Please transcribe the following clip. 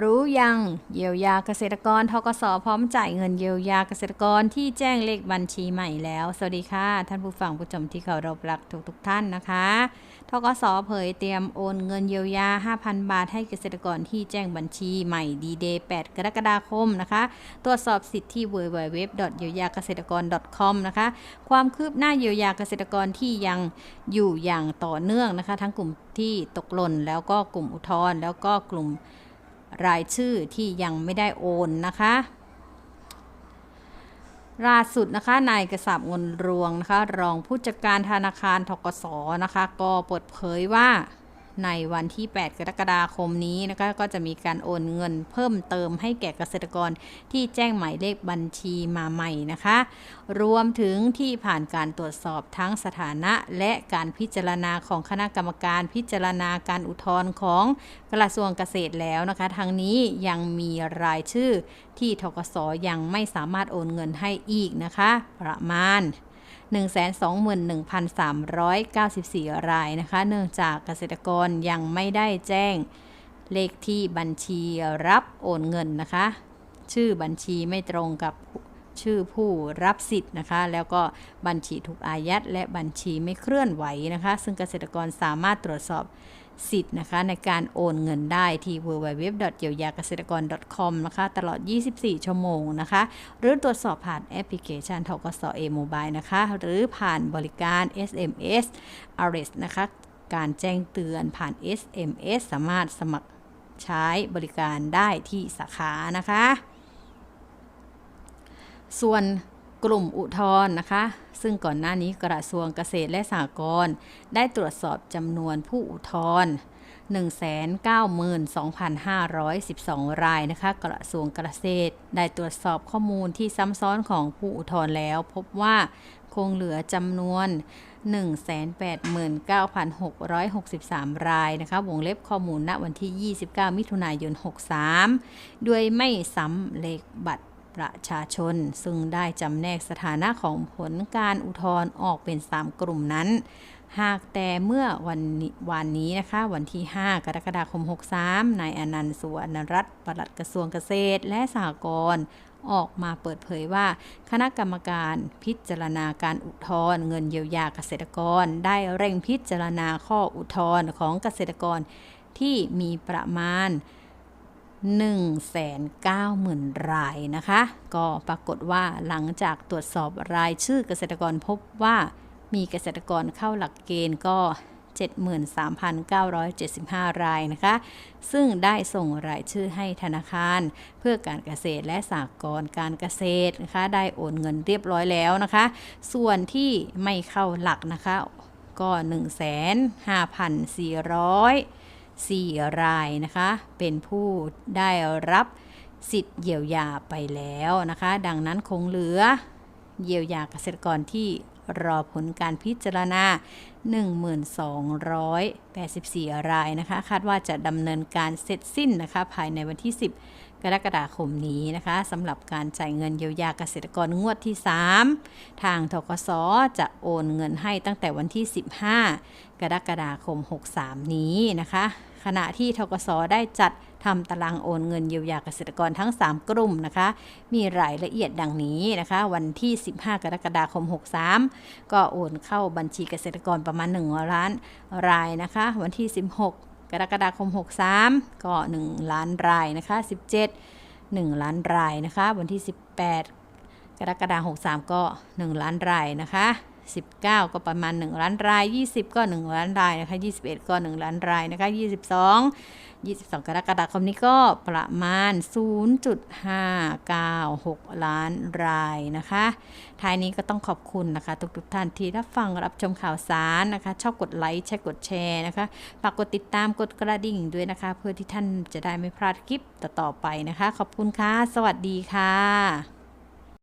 รู้ยังเยียวยาเกษตรกรทกสพร้อมจ่ายเงินเยียวยาเกษตรกรที่แจ้งเลขบัญชีใหม่แล้ว สวัสดีค่ะ ท่านผู้ฟังผู้ชมที่เคารพรักทุกทุกท่านนะคะทกสเผยเตรียมโอนเงินเยียวยา 5,000 บาทให้เกษตรกรที่แจ้งบัญชีใหม่ดีเดย์8กรกฎาคมนะคะ ตรวจสอบสิทธิ์ที่ www. เยียวยาเกษตรกร .com นะคะ ความคืบหน้าเยียวยาเกษตรกรที่ยังอยู่อย่างต่อเนื่องนะคะ ทั้งกลุ่มที่ตกหล่นแล้วก็กลุ่มอุทธรณ์แล้วก็กลุ่ม รายชื่อที่ยังไม่ได้โอนนะคะล่าสุดนะคะนายกระสับเงินรวงนะคะ รองผู้จัดการธนาคารทกศนะคะ ก็เปิดเผยว่า ในวันที่ 8 กรกฎาคมนี้นะคะก็จะมีการโอนเงินเพิ่มเติมให้แก่เกษตรกรที่แจ้งหมายเลขบัญชีมาใหม่นะคะ รวมถึงที่ผ่านการตรวจสอบทั้งสถานะ และการพิจารณาของคณะกรรมการพิจารณาการอุทธรณ์ของกระทรวงเกษตรแล้วนะคะทางนี้ยังมีรายชื่อที่ทกสยังไม่สามารถโอนเงินให้อีกนะคะ ประมาณ 121,394 รายนะคะ เนื่องจากเกษตรกรยังไม่ได้แจ้งเลขที่บัญชีรับโอนเงินนะคะ ชื่อบัญชีไม่ตรงกับ ชื่อผู้รับสิทธิ์นะคะ แล้วก็บัญชีถูกอายัดและบัญชีไม่เคลื่อนไหวนะคะ ซึ่งเกษตรกรสามารถตรวจสอบสิทธิ์นะคะในการโอนเงินได้ที่ www. เยียวยาเกษตรกร .com นะคะ ตลอด 24 ชั่วโมงนะคะ หรือตรวจสอบผ่านแอปพลิเคชันทกสเอโมบายนะคะ หรือผ่านบริการ SMS RS นะคะ การแจ้งเตือนผ่าน SMS สามารถสมัครใช้บริการได้ที่สาขานะคะ ส่วนกลุ่มอุทธรณ์นะคะ ซึ่งก่อนหน้านี้กระทรวงเกษตรและสหกรณ์ได้ตรวจสอบจำนวนผู้อุทธรณ์192,512 รายนะคะ กระทรวงเกษตร ได้ตรวจสอบข้อมูลที่ซ้ำซ้อนของผู้อุทธรณ์แล้ว พบว่าคงเหลือจำนวน 189,663 รายนะคะ วงเล็บข้อมูลณวันที่ 29 มิถุนายน 63 ด้วยไม่ซ้ำเลขบัตร ประชาชน ซึ่งได้จำแนกสถานะของผลการอุทธรณ์ออกเป็น 3 กลุ่มนั้น หากแต่เมื่อวันนี้วันนี้นะคะ วันที่ 5 กรกฎาคม 63นายอนันต์สุวรรณรัตน์ปลัดกระทรวงเกษตรและสหกรณ์ออกมาเปิดเผยว่า คณะกรรมการพิจารณาการอุทธรณ์เงินเยียวยาเกษตรกร ได้เร่งพิจารณาข้ออุทธรณ์ของเกษตรกรที่มีประมาณ 190,000 รายนะคะ ก็ปรากฏว่าหลังจากตรวจสอบรายชื่อเกษตรกรพบว่ามีเกษตรกรเข้าหลักเกณฑ์ก็ 73,975 รายนะคะ ซึ่งได้ส่งรายชื่อให้ธนาคาร เพื่อการเกษตรและสหกรณ์การเกษตรนะคะ ได้โอนเงินเรียบร้อยแล้วนะคะ ส่วนที่ไม่เข้าหลักนะคะ ก็ 1,5,400 4 รายนะคะ เป็นผู้ได้รับสิทธิ์เยียวยาไปแล้วนะคะ ดังนั้นคงเหลือเยียวยาเกษตรกรที่รอผลการพิจารณา 1,284 รายนะคะ คาดว่าจะดำเนินการเสร็จสิ้นนะคะ ภายในวันที่ 10 กรกฎาคมนี้นะคะสำหรับการจ่ายเงินเยียวยาเกษตรกรงวดที่ 3 ทางทกสจะโอนเงินให้ตั้งแต่วันที่ 15 กรกฎาคม 63 นี้นะคะ ขณะที่ทกสได้จัดทำตารางโอนเงินเยียวยาเกษตรกรทั้ง 3 กลุ่มนะคะ มีรายละเอียดดังนี้นะคะ วันที่ 15 กรกฎาคม 63 ก็โอนเข้าบัญชีเกษตรกรประมาณ 1 ล้านรายนะคะ วันที่ 16 กรกฎาคม 63 ก็ 1 ล้านรายนะคะ 17 1 ล้านรายนะคะ วันที่ 18 กรกฎาคม 63 ก็ 1 ล้านรายนะคะ 19 ก็ประมาณ 1 ล้านราย 20 ก็ 1 ล้านรายนะคะ21 ก็ 1 ล้านรายนะคะ22 22 กรกฎาคมนี้ก็ประมาณ 0.596 ล้านรายนะคะ ท้ายนี้ก็ต้องขอบคุณนะคะ ทุกๆท่านที่รับฟังรับชมข่าวสารนะคะ ชอบกดไลค์ใช่กดแชร์นะคะฝากกดติดตามกดกระดิ่งด้วยนะคะ เพื่อที่ท่านจะได้ไม่พลาดคลิปต่อๆไปนะคะ ขอบคุณค่ะ สวัสดีค่ะ